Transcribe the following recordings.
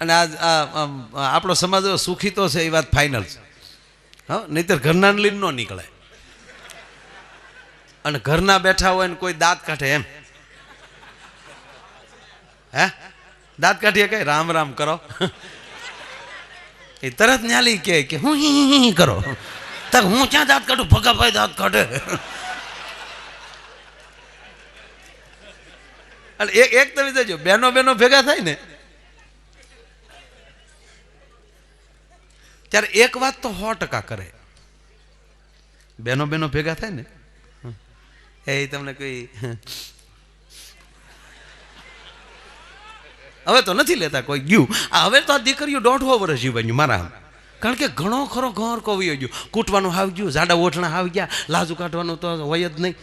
અને આ આપણો સમાજ સુખી તો છે, એ વાત ફાઇનલ છે. હા, નહીતર ઘરના લીન ન નીકળે. અને ઘરના બેઠા હોય ને કોઈ દાંત કાઢે એમ. હે? દાંત કાઢીએ કઈ? રામ રામ કરો. એ તરત ન્યાલી કે કે હી હી કરો. તક હું ક્યાં દાંત કાઢું? ભગાભાઈ દાંત કાઢે. અને એક એક તમે જોજો, બેનો બેનો ભેગા થાય ને ત્યારે એક વાત તો સો ટકા કરે. બેનો બેનો ભેગા થાય ને? એ તમને કોઈ હવે તો નથી લેતા કોઈ. ગયું. આ હવે તો આ દીકરીઓ દોઢો વર્ષ જીવાયું મારા કારણ કે ઘણો ખરો ઘર કોવી ગયો. કૂટવાનું હાવ ગયું જાડા ઓઠણા હાવ ગયા લાજુ કાઢવાનું તો હોય જ નહીં.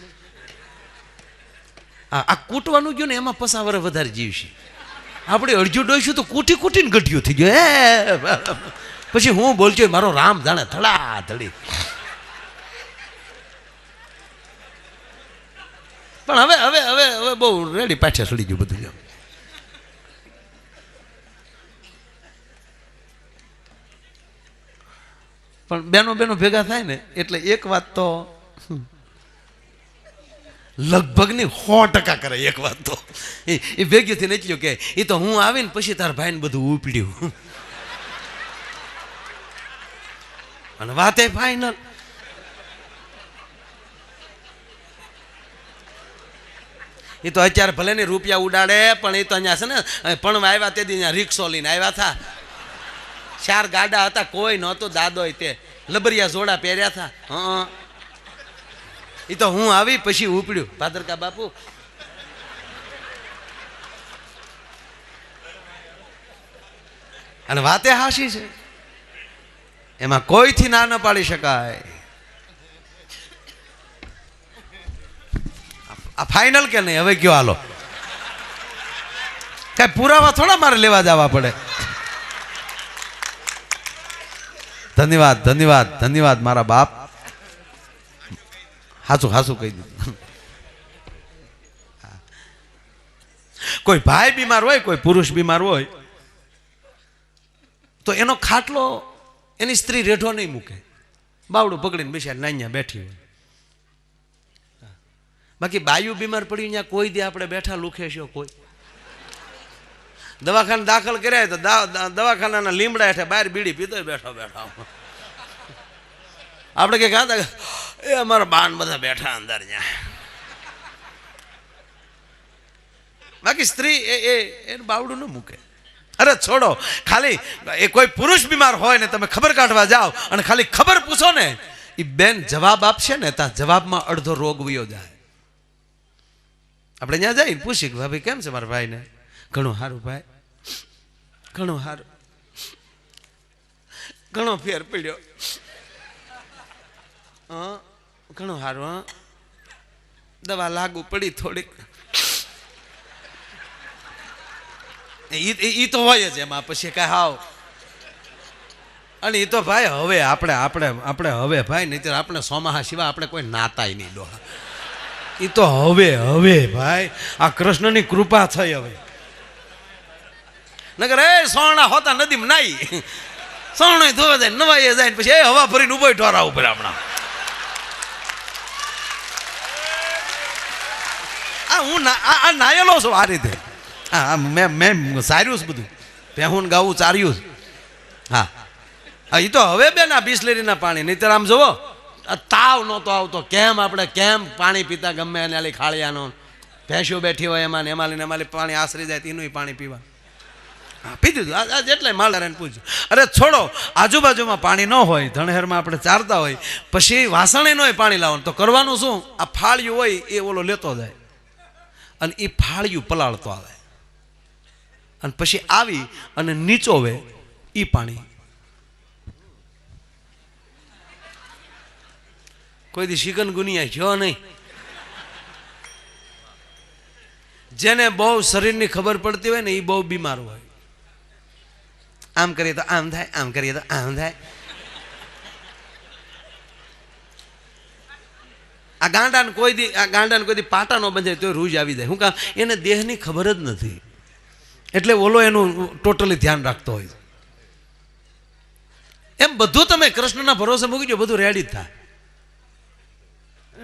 આ આ કૂટવાનું ગયું ને એમાં પસા વરસ વધારે જીવશે. આપણે અડજુ ડોઈશું તો કૂટી કૂટીને ગઢિયું થઈ ગયું. હે. પછી હું બોલજો મારો રામ જાણે થડા થડી પણ હવે હવે હવે હવે બહુ રેડી પાછળ સડી ગયું બધું. પણ બેનો બેનો ભેગા થાય ને, એટલે એક વાત તો લગભગની સો ટકા કરે એક વાત તો. એ એ ભેગી થઈને એટલું કે, એ તો હું આવીને પછી તાર ભાઈને બધું ઉપડ્યું. અને વાતે ફાઈનલ એ તો અત્યારે ભલે ને રૂપિયા ઉડાડે, પણ એ તો અહીંયા છે ને પણ આવ્યા તે દી રિક્ષો લઈને આવ્યા હતા ચાર ગાડા હતા, કોઈ નહોતો દાદોય તે લબરિયા જોડા પહેર્યા હતા હં એ તો હું આવી, પછી ઉપડ્યું. ભાદરકા બાપુ. અને વાતે હાશી છે. એમાં કોઈથી ના ન પાડી શકાય. આ ફાઇનલ કે નહીં? હવે કયો હાલો. કઈ પુરાવા થોડા મારે લેવા જવા પડે. ધન્યવાદ ધન્યવાદ ધન્યવાદ મારા બાપ. હાસું હાસુ કહી દીધું. કોઈ ભાઈ બીમાર હોય, કોઈ પુરુષ બીમાર હોય, તો એનો ખાટલો એની સ્ત્રી રેઢો નહીં મૂકે. બાવડું પકડીને બેસ્યા નાન્યા બેઠી હોય. બાકી બાયુ બીમાર પડી ત્યાં કોઈ દી આપણે બેઠા લુખે છો કોઈ. દવાખાને દાખલ કર્યા તો દવાખાનાના લીમડા હેઠે બહાર બીડી પીતો બેઠો બેઠો આપણે કે કે, એ અમારા બાન બધા બેઠા અંદર ત્યાં બાકી સ્ત્રી એ એ બાવડું ન મૂકે. અરે છોડો, ખાલી એ કોઈ પુરુષ બીમાર હોય ને તમે ખબર કાઢવા જાઓ અને ખાલી ખબર પૂછો ને એ બેન જવાબ આપશે ને ત્યાં જવાબમાં અડધો રોગ વયો જાય. આપણે ત્યાં જઈને પૂછી કે, ભાભી, કેમ છે મારા ભાઈને? ઘણું સારું ભાઈ. ઘણું સારું. ઘણો ફેર પડ્યો. ઘણું સારું દવા લાગુ પડી થોડીક. ઈ તો હોય જ એમાં. પછી કાંઈ હાવ. અને એ તો ભાઈ હવે આપણે આપણે આપણે હવે ભાઈ નહીં આપણે સોમાહા સિવાય આપણે કોઈ નાતાય નહીં ડોહા. એ તો હવે હવે ભાઈ. આ કૃષ્ણની કૃપા થઈ હવે. નગર એ સોણા હોતા નદીમાં નાઈ. સોણો ધોવા જાય નવાઈ જાય પછી એ હવા ભરીને ઊભો ઢોરા ઉપર આપણા આ હું આ નાયેલો છું આ રીતે. હા મેં મેં સાર્યું છે બધું. પહેહું ગાવું ચાર્યું. હા. હા એ તો હવે બે ના બિસ્લેરીના પાણી, નહીતર આમ જુઓ, આ તાવ નહોતો આવતો. કેમ આપણે કેમ પાણી પીતા ગમે એને આલી ખાળિયાનો? ભેંસો બેઠી હોય એમાં એમાં લઈને એમાં પાણી આશરી જાય એનું પાણી પીવા. હા, પી દીધું. આ આ એટલે માલધારાને પૂછ્યું. અરે છોડો, આજુબાજુમાં પાણી ન હોય ધણહેરમાં આપણે ચારતા હોય, પછી વાસણે ન હોય પાણી લાવવાનું. તો કરવાનું શું? આ ફાળિયું હોય એ ઓલો લેતો જાય. અને એ ફાળિયું પલાળતો આવે. અને પછી આવી અને નીચોવે એ પાણી. કોઈ દી શિકન ગુનિયા થયો નહીં. જેને બહુ શરીરની ખબર પડતી હોય ને એ બહુ બીમાર હોય. આમ કરીએ તો આમ થાય, આમ કરીએ તો આમ થાય. આ ગાંડાને કોઈ દી, આ ગાંડાને કોઈ દી પાટા ન બંધાય તો રૂજ આવી જાય. હું કામ, એને દેહની ખબર જ નથી. એટલે ઓલો એનું ટોટલી ધ્યાન રાખતો હોય. એમ બધું તમે કૃષ્ણના ભરોસે મૂકી દો બધું રેડી જ થાય.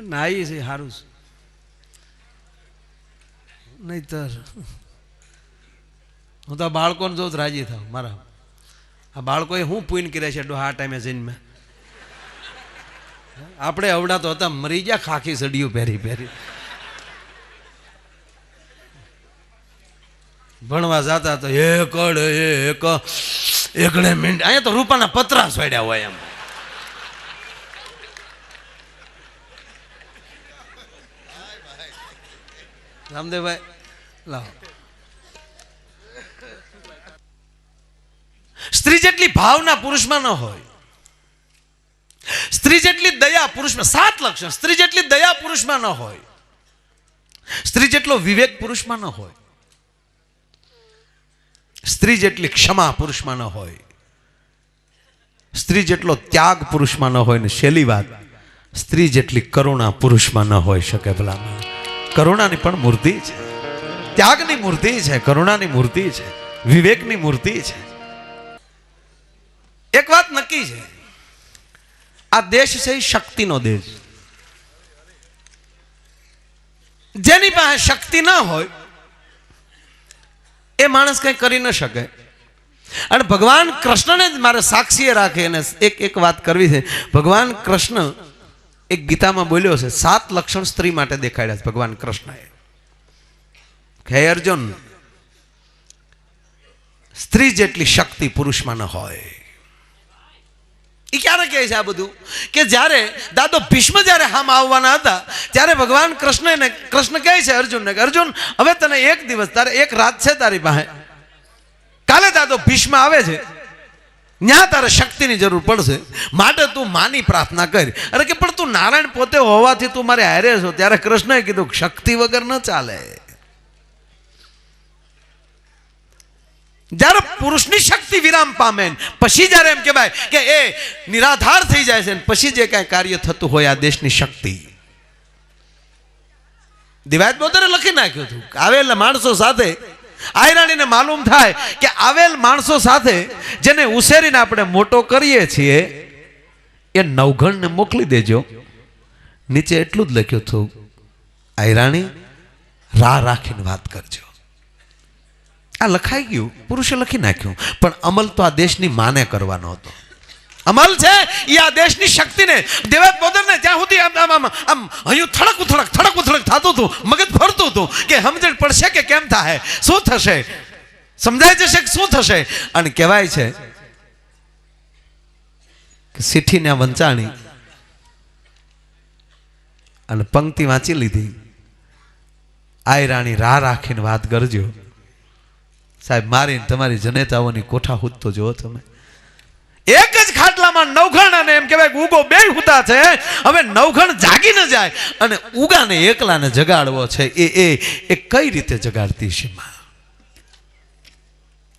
નાઈ છે સારું છે. નહીતર, હું તો બાળકોને જોઉં રાજી થાવ મારા. આ બાળકોએ હું પૂન કર્યા છે આ ટાઈમે જઈને. આપણે અવડા તો હતા, મરી ગયા, ખાખી સડિયું પહેરી પહેરી. ભણવા જતા તો એકડ એક એકડે મિનિટ અહીંયા તો રૂપાના પતરા સોડ્યા હોય એમ. રામદેવભાઈ, લાવો. સ્ત્રી જેટલી ભાવના પુરુષમાં ન હોય, સ્ત્રી જેટલી દયા પુરુષમાં, સાત લક્ષણ, સ્ત્રી જેટલી દયા પુરુષમાં ન હોય, સ્ત્રી જેટલો વિવેક પુરુષમાં ન હોય સ્ત્રી જેટલી ક્ષમા પુરુષમાં ન હોય, સ્ત્રી જેટલો ત્યાગ પુરુષમાં ન હોય ને છેલ્લી વાત, સ્ત્રી જેટલી કરુણા પુરુષમાં ન હોય શકે ભલામાં કરુણાની પણ મૂર્તિ છે. ત્યાગની મૂર્તિ છે, કરુણાની મૂર્તિ છે, વિવેકની મૂર્તિ છે. એક વાત નક્કી છે. આ દેશ છે શક્તિનો દેશ. જેની પાસે શક્તિ ના હોય એ માણસ કંઈ કરી ન શકે. અને ભગવાન કૃષ્ણને જ મારે સાક્ષીએ રાખે અને એક એક વાત કરવી છે. ભગવાન કૃષ્ણ એક ગીતામાં બોલ્યો છે, સાત લક્ષણ સ્ત્રી માટે દેખાડ્યા છે ભગવાન કૃષ્ણએ. હે અર્જુન, સ્ત્રી જેટલી શક્તિ પુરુષમાં ન હોય. એ ક્યારે કહે છે આ બધું? કે જ્યારે દાદો ભીષ્મ જ્યારે હામ આવવાના હતા, ત્યારે ભગવાન કૃષ્ણને કૃષ્ણ કહે છે અર્જુનને કે, અર્જુન, હવે તને એક દિવસ, તારે એક રાત છે તારી પાસે. કાલે દાદો ભીષ્મ આવે છે. ત્યાં તારે શક્તિની જરૂર પડશે. માટે તું માની પ્રાર્થના કરી. અરે કે, પણ તું નારાયણ પોતે હોવાથી તું મારે હારે છો. ત્યારે કૃષ્ણએ કીધું, શક્તિ વગર ન ચાલે. જ્યારે પુરુષની શક્તિ વિરામ પામે પછી જ્યારે એમ કહેવાય કે એ નિરાધાર થઈ જાય છે પછી જે કાંઈ કાર્ય થતું હોય આ દેશની શક્તિ. દિવાયત બોતરે લખી નાખ્યું હતું આવેલા માણસો સાથે, આયરાણીને માલુમ થાય કે આવેલ માણસો સાથે જેને ઉછેરીને આપણે મોટો કરીએ છીએ, એ નવઘણને મોકલી દેજો. નીચે એટલું જ લખ્યું હતું, આયરાણી, રાહ રાખીને વાત કરજો. આ લખાઈ ગયું, પુરુષે લખી નાખ્યું. પણ અમલ તો આ દેશની માને કરવાનો હતો. અમલ છે એ આ દેશની શક્તિને દેવાત બોદરને જ્યાં સુધી આમ આમ આમ થડક ઉથડક થડક ઉથડક થતું હતું, મગજ ફરતું હતું કે સમજણ પડશે કે કેમ થાય. શું થશે? સમજાય જશે કે શું થશે? અને કહેવાય છે કે સીઠીને વંચાણી અને પંક્તિ વાંચી લીધી. આય રાણી રાહ રાખીને વાત કરજો. સાહેબ મારીને તમારી જનેતાઓની કોઠા હૂદતો જુઓ તમે. એક જ ખાટલામાં નવઘણ એમ કહેવાય ઉગો બે હુતા છે. હવે નવઘણ જાગી ન જાય અને ઉગાને એકલાને જગાડવો છે, એ એ એ કઈ રીતે જગાડતી છે માં?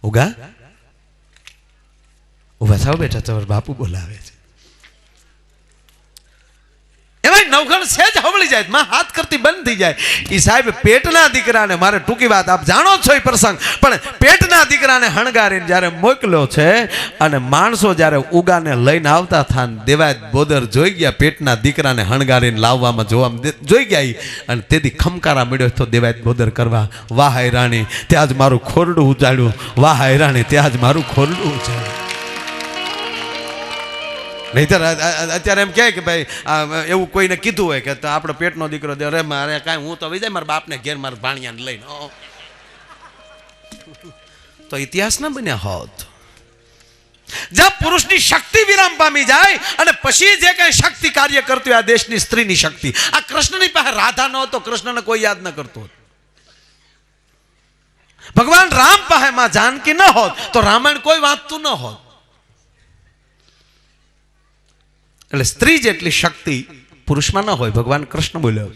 ઉગા? ઊભા થાવ બેટા, તમારા બાપુ બોલાવે છે એમાં નવઘણ હવળી જાય, માં હાથ કરતી બંધ થઈ જાય. એ સાહેબ, પેટના દીકરાને મારે ટૂંકી વાત, આપ જાણો છો એ પ્રસંગ. પણ પેટના દીકરાને હણગારીને જ્યારે મોકલ્યો છે અને માણસો જ્યારે ઉગાને લઈને આવતા થા દેવાય બોદર જોઈ ગયા પેટના દીકરાને હણગારીને લાવવામાં જોવા જોઈ ગયા. અને તેથી ખમકારા મળ્યો તો દેવાય બોદર કરવા, વાહ રાણી, ત્યાં જ મારું ખોરડું ઉજાડ્યું. વાહ રાણી, ત્યાં જ મારું ખોરડું ઉજાડ્યું. નહીતર અત્યારે એમ કહે કે ભાઈ એવું કોઈને કીધું હોય કે આપણો પેટનો દીકરો દે, અરે મારે કાંઈ, હું તો વિજય મારા બાપને ઘેર મારા ભાણિયાને લઈને. તો ઇતિહાસ ના બન્યા હોત. જ્યાં પુરુષની શક્તિ વિરામ પામી જાય અને પછી જે કઈ શક્તિ કાર્ય કરતી હોય, આ દેશની સ્ત્રીની શક્તિ. આ કૃષ્ણની પાસે રાધા ન હતો, કૃષ્ણને કોઈ યાદ ન કરતો ભગવાન રામ પાસે માં જાનકી ન હોત, તો રામાયણ કોઈ વાંચતું ન હોત. એટલે સ્ત્રી જેટલી શક્તિ પુરુષમાં ન હોય, ભગવાન કૃષ્ણ બોલ્યો.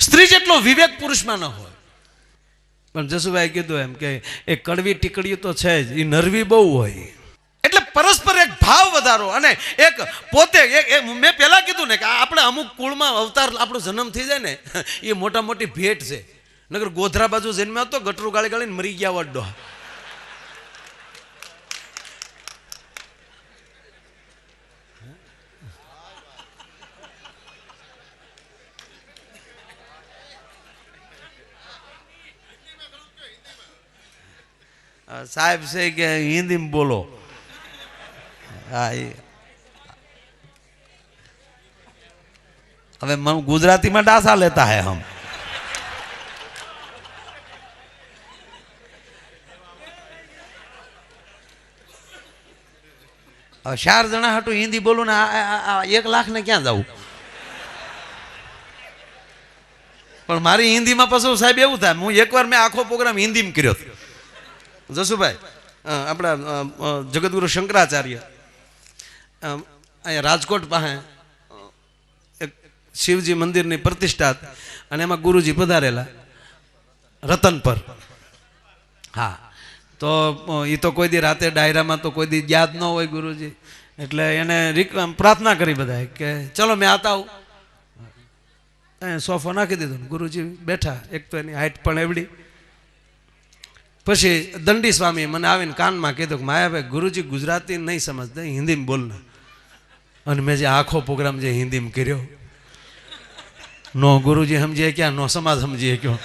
સ્ત્રી જેટલો વિવેક પુરુષમાં ન હોય. પણ જસુભાઈ કીધું એમ કે એ કડવી ટીકડીઓ તો છે જ, એ નરવી બહુ હોય. એટલે પરસ્પર એક ભાવ વધારો અને એક પોતે એક મેં પહેલાં કીધું ને કે આપણે અમુક કુળમાં અવતાર આપણો જન્મ થઈ જાય ને, એ મોટા મોટી ભેટ છે. નગર ગોધરા બાજુ જન્મ્યો હતો ગટરું ગાળી ગાળીને મરી ગયા વડો साहब से क्या हिंदी में बोलो। अबे हम गुजराती में डासा लेता है हम। चार जना हटू हिंदी बोलो ना आ, आ, आ, एक लाख ने क्या जाऊ? पर मारी हिंदी में पसंद साहब एवं था एक बार मैं आखो प्रोग्राम हिंदी में कर જસુભાઈ આપણા જગતગુરુ શંકરાચાર્ય અહીંયા રાજકોટ પાસે એક શિવજી મંદિરની પ્રતિષ્ઠા અને એમાં ગુરુજી પધારેલા રતન પર. હા, તો એ તો કોઈ દી રાતે ડાયરામાં તો કોઈ દી યાદ ન હોય ગુરુજી, એટલે એને પ્રાર્થના કરી બધાએ કે, ચલો, મેં આતા આવું. સોફો નાખી દીધો ગુરુજી બેઠા, એક તો એની હાઈટ પણ એવડી પછી દંડી સ્વામી મને આવીને કાનમાં કીધું કે, માયાભાઈ, ગુરુજી ગુજરાતી નહીં સમજતા, હિન્દીમાં બોલના અને મેં જે આખો પ્રોગ્રામ જે હિન્દીમાં કર્યો, નો ગુરુજી સમજીએ ક્યાં, નો સમાજ સમજીએ ક્યો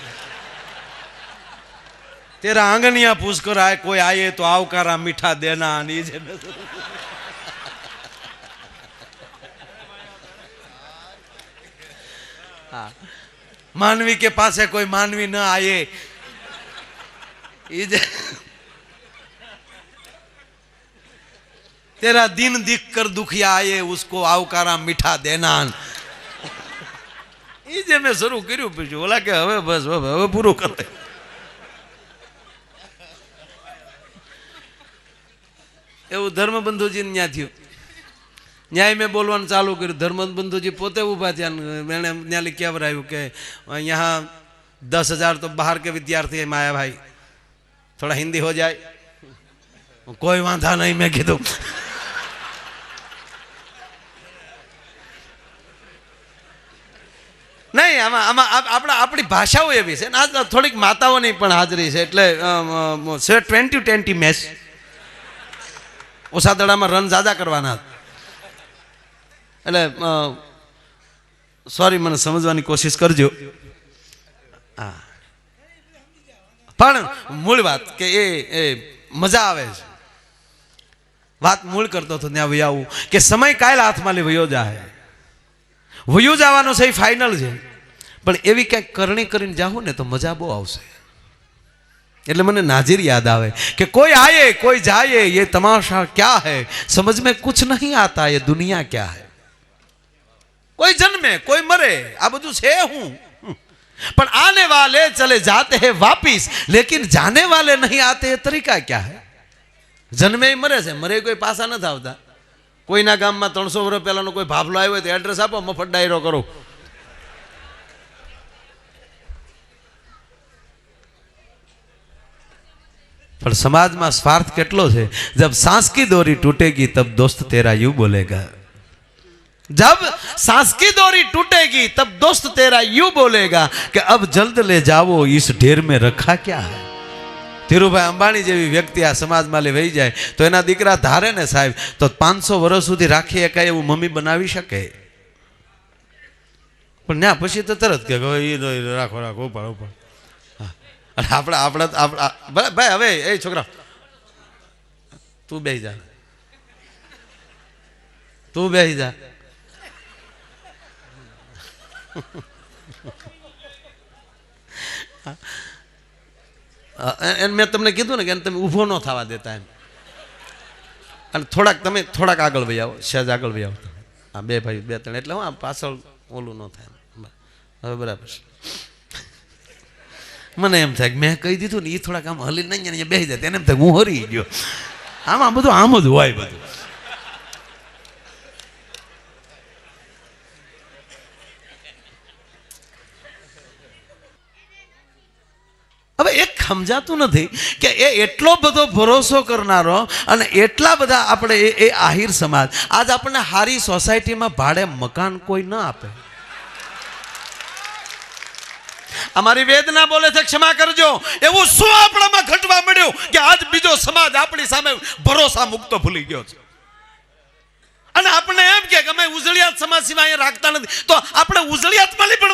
તેરા આંગણિયા પૂછ કર આય કોઈ આયે તો આવકારા મીઠા દેના અને ઈ જે હા. માનવી કે પાસે કોઈ માનવી ન આયે ઈ જે तेरा दिन दिख कर दुखिया आए उसको આવકારા મીઠા દેના એ જે મેં શરૂ કર્યું પછી ઓલા કે હવે બસ હવે હવે પૂરું કરે એવું ધર્મબંધુજી ત્યાં થયું ન્યાય મેં બોલવાનું ચાલુ કર્યું ધર્મબંધુજી પોતે ઊભા થયા ને એણે ત્યાં કહેવરાયું કે यहाँ दस हजार तो बाहर के विद्यार्थी है माया भाई થોડા હિન્દી હો જાય. કોઈ વાંધા નહીં, મેં કીધું. નહીં, આમાં આમાં આપણા, આપણી ભાષાઓ એવી છે. આજ થોડીક માતાઓની પણ હાજરી છે, એટલે ટ્વેન્ટી ટ્વેન્ટી મેચ ઓસાદડામાં રન જાદા કરવાના. એટલે સોરી મને સમજવાની કોશિશ કરજો. હા. પણ મૂળ વાત કે એ એ મજા આવે છે. વાત મૂળ કરતો હતો, ત્યાં વયાવું કે સમય કાયલ હાથમાં લે, વયો જાય વયો જવાનો છે ફાઇનલ છે. પણ એવી ક્યાંક કરણી કરીને જાઓ ને તો મજા બહુ આવશે. એટલે મને નાજીર યાદ આવે કે કોઈ આયે, કોઈ જાયે, એ તમાશા ક્યાં હૈ? સમજ મેં કુછ નહીં આતા, એ દુનિયા ક્યાં હૈ? કોઈ જન્મે, કોઈ મરે, આ બધું છે હું. પણ આને વાલે ચલે જાતે हैं वापिस लेकिन जाने वाले नहीं आते ये तरीका क्या है જન્મે ય મરે છે મરે કોઈ પાસા નથી આવતા કોઈના ગામમાં ત્રણસો વર્ષ પહેલાનો કોઈ ભાભલો આવ્યો હોય તો એડ્રેસ આપો મફત ડાયરો કરો પણ સમાજમાં સ્વાર્થ કેટલો છે જબ सांस की डोरी टूटेगी तब दोस्त तेरा यूं बोलेगा जब सांस की डोरी टूटेगी तब दोस्त तेरा यूं बोलेगा कि अब जल्द ले जाओ इस ढेर में रखा क्या है ધીરુભાઈ અંબાણી જેવી વ્યક્તિ આ સમાજમાં લઈ વહી જાય તો એના દીકરા ધારે ને સાહેબ તો પાંચસો વર્ષ સુધી રાખી એકાય એવું મમ્મી બનાવી શકે પણ ના પછી તો તરત કે હવે ઈ નહીં, રાખો રાખો ઉપાડ ઉપાડ હા. અને આપણે આપણે આપણા ભલે ભાઈ હવે એ છોકરા તું બેસી જા તું બેસી જા અ, એને મેં તમને કીધું ને કે તમે ઊભો ન થવા દેતા એમ. અને થોડાક તમે થોડાક આગળ વહી આવો, સહેજ આગળ વહી આવો હા, બે ભાઈ, બે ત્રણ, એટલે હું આ પાછળ ઓલું ન થાય હવે બરાબર છે. મને એમ થાય મેં કહી દીધું ને એ થોડાક આમ હલી નહીં બેસી જાય એને એમ થાય હું હરી ગયો. આમાં બધું આમ જ હોય બધું હવે એક સમજાતું નથી કે એ એટલો બધો ભરોસો કરનારો અને એટલા બધા આપણે એ આહિર સમાજ. આજ આપણને હારી સોસાયટીમાં ભાડે મકાન કોઈ ન આપે. અમારી વેદના બોલે છે, ક્ષમા કરજો. એવું શું આપણામાં ઘટવા મળ્યું કે આજ બીજો સમાજ આપણી સામે ભરોસા મુક્તો ભૂલી ગયો છે? અને આપણે એમ કે અમે ઉજળિયાત સમાજ સિવાય રાખતા નથી. તો આપણે ઉજળિયાતમાં પણ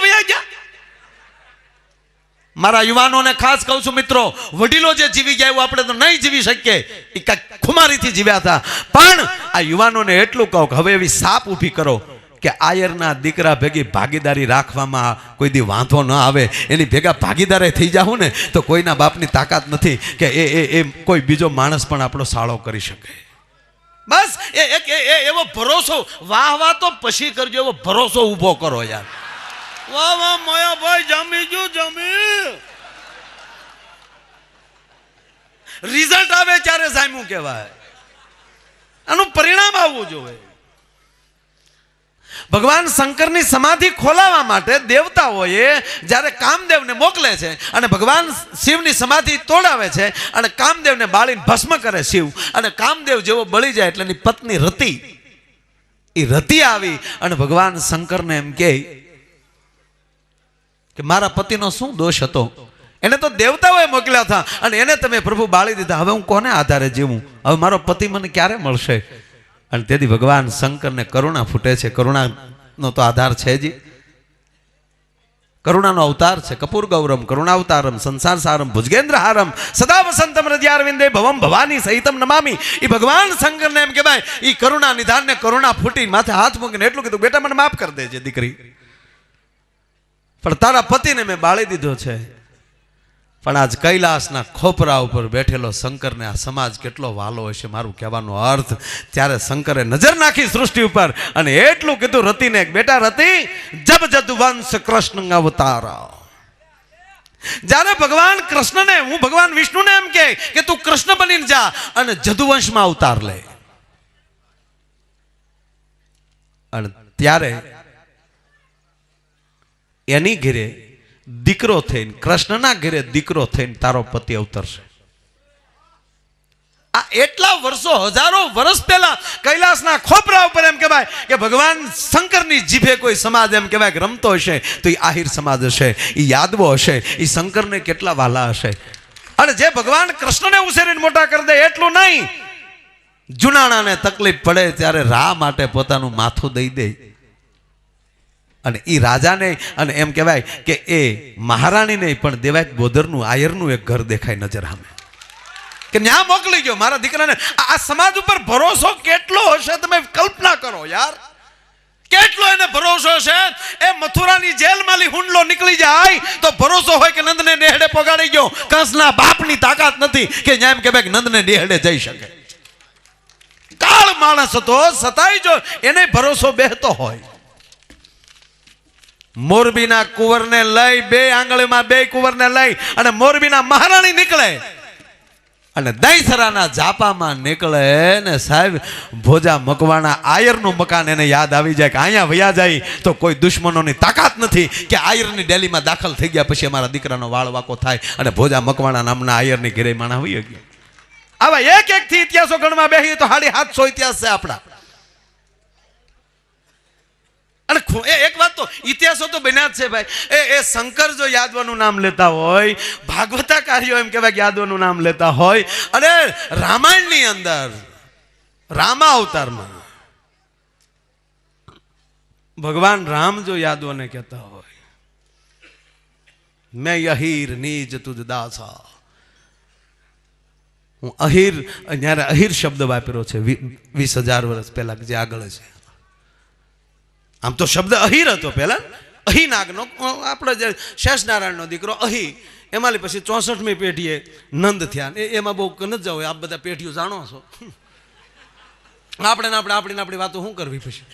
મારા યુવાનોને ખાસ કહું છું મિત્રો, વડીલો જે જીવી ગયા એવું આપણે તો નહીં જીવી શકીએ, એ કાંઈક ખુમારીથી જીવ્યા હતા. પણ આ યુવાનોને એટલું કહું કે હવે એવી સાપ ઊભી કરો કે આયરના દીકરા ભેગી ભાગીદારી રાખવામાં કોઈ દી વાંધો ન આવે. એની ભેગા ભાગીદારે થઈ જાઉં ને, તો કોઈના બાપની તાકાત નથી કે એ એ એ કોઈ બીજો માણસ પણ આપણો સાળો કરી શકે. બસ એ એવો ભરોસો, વાહ વાહ તો પછી કરજો, એવો ભરોસો ઊભો કરો યાર. વાહ વાહ મોયાભાઈ જમી ગયું જમી. રિઝલ્ટ આવે ત્યારે સામ્યું કહેવાય. આનું પરિણામ આવવું જોઈએ. ભગવાન શંકરની સમાધિ ખોલાવવા માટે દેવતાઓએ જ્યારે કામદેવને મોકલે છે અને ભગવાન શિવની સમાધિ તોડાવે છે અને કામદેવને બાળીને ભસ્મ કરે શિવ અને કામદેવ જેવો બળી જાય એટલે એની પત્ની રતી. એ રતિ આવી અને ભગવાન શંકરને એમ કહે કે મારા પતિનો શું દોષ હતો? એને તો દેવતાઓએ મોકલ્યા હતા. અને એને તમે પ્રભુ બાળી દીધા. હવે હું કોને આધારે જીવું? હવે મારો પતિ મને ક્યારે મળશે? અને તેથી ભગવાન શંકરને કરુણા ફૂટે છે. કરુણાનો તો આધાર છે જી. કરુણાનો અવતાર છે. કપૂર ગૌરમ, કરુણાવતારમ, સંસાર સારમ ભુજગેન્દ્ર હારમ સદા વસંતમ રજ્યારવિંદે ભવમ ભવાની સહિતમ નમામી. એ ભગવાન શંકરને એમ કહેવાય એ કરુણા નિધાનને કરુણા ફૂટી માથે હાથ મૂકીને એટલું કીધું, બેટા, મને માફ કરી દેજે, દીકરી. પણ તારા પતિને મેં બાળી દીધો છે. પણ આજ કૈલાસના ખોપરા ઉપર બેઠેલો શંકરને આ સમાજ કેટલો વાલો હશે મારું કહેવાનો અર્થ, ત્યારે શંકરે નજર નાખી સૃષ્ટિ ઉપર અને એટલું કીધું, રતિને કે બેટા રતિ, જબ જદુવંશ કૃષ્ણ અવતાર. જ્યારે ભગવાન કૃષ્ણને, હું ભગવાન વિષ્ણુને એમ કહે કે તું કૃષ્ણ બનીને જા અને જદુવંશમાં અવતાર લે. અને ત્યારે એની ઘેરે દીકરો થઈને, કૃષ્ણના ઘેરે દીકરો થઈને તારો પતિ અવતરશે. આ એટલા વર્ષો, હજારો વર્ષ પહેલા કૈલાસના ખોપરા ઉપર એમ કહેવાય કે ભગવાન શંકરની જીભે કોઈ સમાજ એમ કહેવાય કે રમતો હશે, તો એ આહિર સમાજ હશે, એ યાદવો હશે, એ શંકરને કેટલા વાલા હશે. અને જે ભગવાન કૃષ્ણને ઉછેરીને મોટા કરી દે, એટલું નહીં. જુનાણાને તકલીફ પડે ત્યારે રા માટે પોતાનું માથું દઈ દે. અને એ રાજાને અને એમ કહેવાય કે એ મહારાણી નહીં પણ દેવાય બોધરનું આયરનું એક ઘર દેખાય નજર સામે. કે ન્યા મોકલી ગયો મારા દીકરાને. આ આ સમાજ ઉપર ભરોસો કેટલો હશે તમે કલ્પના કરો યાર. કેટલો એને ભરોસો છે એ મથુરાની જેલમાંથી હુંડલો નીકળી જાય તો ભરોસો હોય કે નંદને નેહડે પગાડી ગયો કંસના બાપની તાકાત નથી કે ન્યા એમ કહેવાય કે નંદને નેહડે જઈ શકે. કાળ માણસ હતો, સતાય જો એને ભરોસો બેહતો હોય. મોરબીના કુંવરને લઈ બે આંગળીમાં બે કુંવરને લઈ અને મોરબીના મહારાણી નીકળે. અને દહીસરાના જાપામાં નીકળે ને સાહેબ, ભોજા મકવાણા આયરનું મકાન એને યાદ આવી જાય કે અહીંયા વયા જાય તો કોઈ દુશ્મનોની તાકાત નથી કે આયરની ડેલીમાં દાખલ થઈ ગયા પછી અમારા દીકરાનો વાળ વાકો થાય અને ભોજા મકવાણા નામના આયરની ઘેરે માણા આવી ગયા. આવા એક એકથી ઇતિહાસો ગણવા બેસીએ તો હાડી સાતસો ઇતિહાસ છે આપણા. અને એક વાત તો, ઇતિહાસો તો બન્યા જ છે ભાઈ. એ એ શંકર જો યાદવનું નામ લેતા હોય, ભાગવતા કાર્યો એમ કહેવાય કે યાદવનું નામ લેતા હોય, અને રામાયણની અંદર, રામા અવતારમાં, ભગવાન રામ જો યાદવોને કહેતા હોય, મેં અહીર નીજ તુજ દાસા. હું અહીર જ્યારે અહીર શબ્દ વાપર્યો છે વીસ હજાર વર્ષ પહેલાં, જે આગળ છે. આમ તો શબ્દ અહીર હતો પહેલા. અહી નાગનો આપણો જે શેષનારાયણનો દીકરો, અહી. એમાં પછી ચોસઠમી પેઢીએ નંદ થયા. એ, એમાં બહુ નથી જાવ આપ બધા પેઢીઓ જાણો છો. આપણે ને આપણે, આપણી ને આપણી વાતો શું કરવી પછી?